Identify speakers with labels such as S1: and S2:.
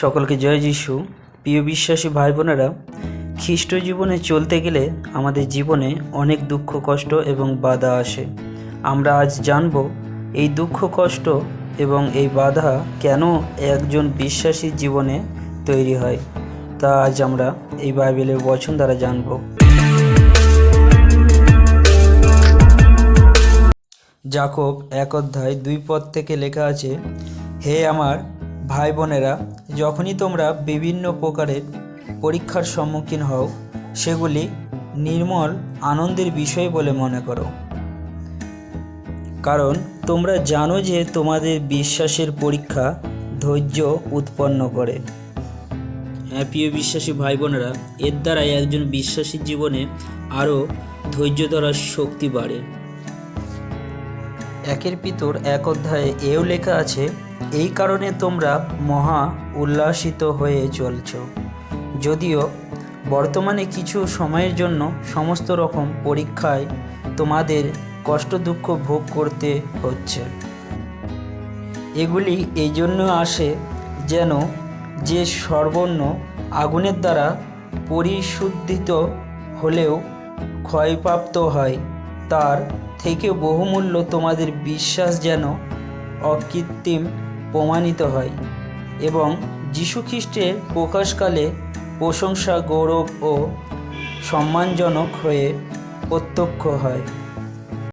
S1: সকলকে জয় যিশু। প্রিয় বিশ্বাসী ভাই বোনেরা খ্রিস্ট জীবনে চলতে গেলে আমাদের জীবনে অনেক দুঃখ, কষ্ট এবং বাধা আসে। আমরা আজ জানব এই দুঃখ, কষ্ট এবং এই বাধা কেন একজন বিশ্বাসী জীবনে তৈরি হয়। তা আজ আমরা এই বাইবেলের বচন দ্বারা জানব। জাকব এক অধ্যায় দুই পদ থেকে লেখা আছে, হে আমার ভাই বোনেরা যখনই তোমরা বিভিন্ন প্রকারের পরীক্ষার সম্মুখীন হও, সেগুলি নির্মল আনন্দের বিষয় বলে মনে করো। কারণ তোমরা জানো যে তোমাদের বিশ্বাসের পরীক্ষা ধৈর্য উৎপন্ন করে। হ্যাঁ প্রিয় বিশ্বাসী ভাই বোনেরা এর দ্বারাই একজন বিশ্বাসী জীবনে আরও ধৈর্য ধরার শক্তি বাড়ে। একের পিতর এক অধ্যায়ে এও লেখা আছে, এই কারণে তোমরা মহা উল্লাসিত হয়ে চলছ। যদিও বর্তমানে কিছু সময়ের জন্য সমস্ত রকম পরীক্ষায় তোমাদের কষ্ট দুঃখ ভোগ করতে হচ্ছে। এগুলি এই জন্য আসে যেন যে সর্বর্ণ আগুনের দ্বারা পরিশুদ্ধিত হলেও ক্ষয়প্রাপ্ত হয়। তার থেকে বহুমূল্য তোমাদের বিশ্বাস যেন অকৃত্রিম প্রমাণিত হয় এবং যীশুখ্রিস্টের প্রকাশকালে প্রশংসা, গৌরব ও সম্মানজনক হয়ে প্রত্যক্ষ হয়।